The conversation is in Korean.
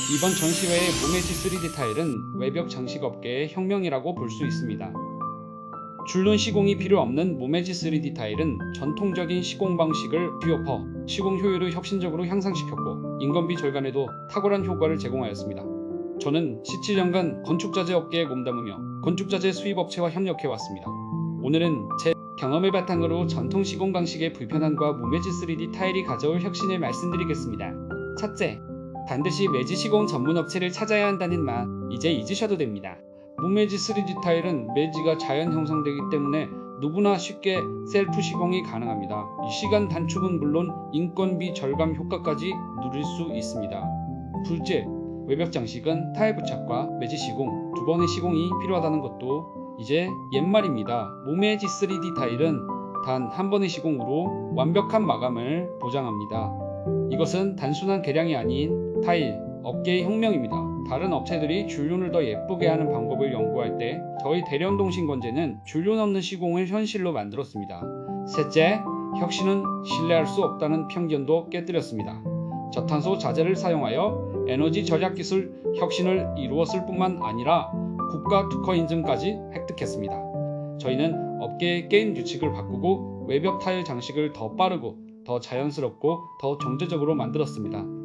이번 전시회의 모메지 3D 타일은 외벽 장식 업계의 혁명이라고 볼 수 있습니다. 줄눈 시공이 필요 없는 모메지 3D 타일은 전통적인 시공 방식을 뒤엎어 시공 효율을 혁신적으로 향상시켰고 인건비 절감에도 탁월한 효과를 제공하였습니다. 저는 17년간 건축자재 업계에 몸담으며 건축자재 수입업체와 협력해왔습니다. 오늘은 제 경험을 바탕으로 전통 시공 방식의 불편함과 모메지 3D 타일이 가져올 혁신을 말씀드리겠습니다. 첫째, 반드시 매지 시공 전문 업체를 찾아야 한다는 말 이제 잊으셔도 됩니다. 무매지 3D 타일은 매지가 자연 형성되기 때문에 누구나 쉽게 셀프 시공이 가능합니다. 이 시간 단축은 물론 인건비 절감 효과까지 누릴 수 있습니다. 둘째, 외벽 장식은 타일 부착과 매지 시공 두 번의 시공이 필요하다는 것도 이제 옛말입니다. 모메지 3D 타일은 단 한 번의 시공으로 완벽한 마감을 보장합니다. 이것은 단순한 개량이 아닌 타일, 업계의 혁명입니다. 다른 업체들이 줄눈을 더 예쁘게 하는 방법을 연구할 때 저희 대련동신건재는 줄눈 없는 시공을 현실로 만들었습니다. 셋째, 혁신은 신뢰할 수 없다는 편견도 깨뜨렸습니다. 저탄소 자재를 사용하여 에너지 절약 기술 혁신을 이루었을 뿐만 아니라 국가 특허 인증까지 획득했습니다. 저희는 업계의 게임 규칙을 바꾸고 외벽 타일 장식을 더 빠르고 더 자연스럽고 더 경제적으로 만들었습니다.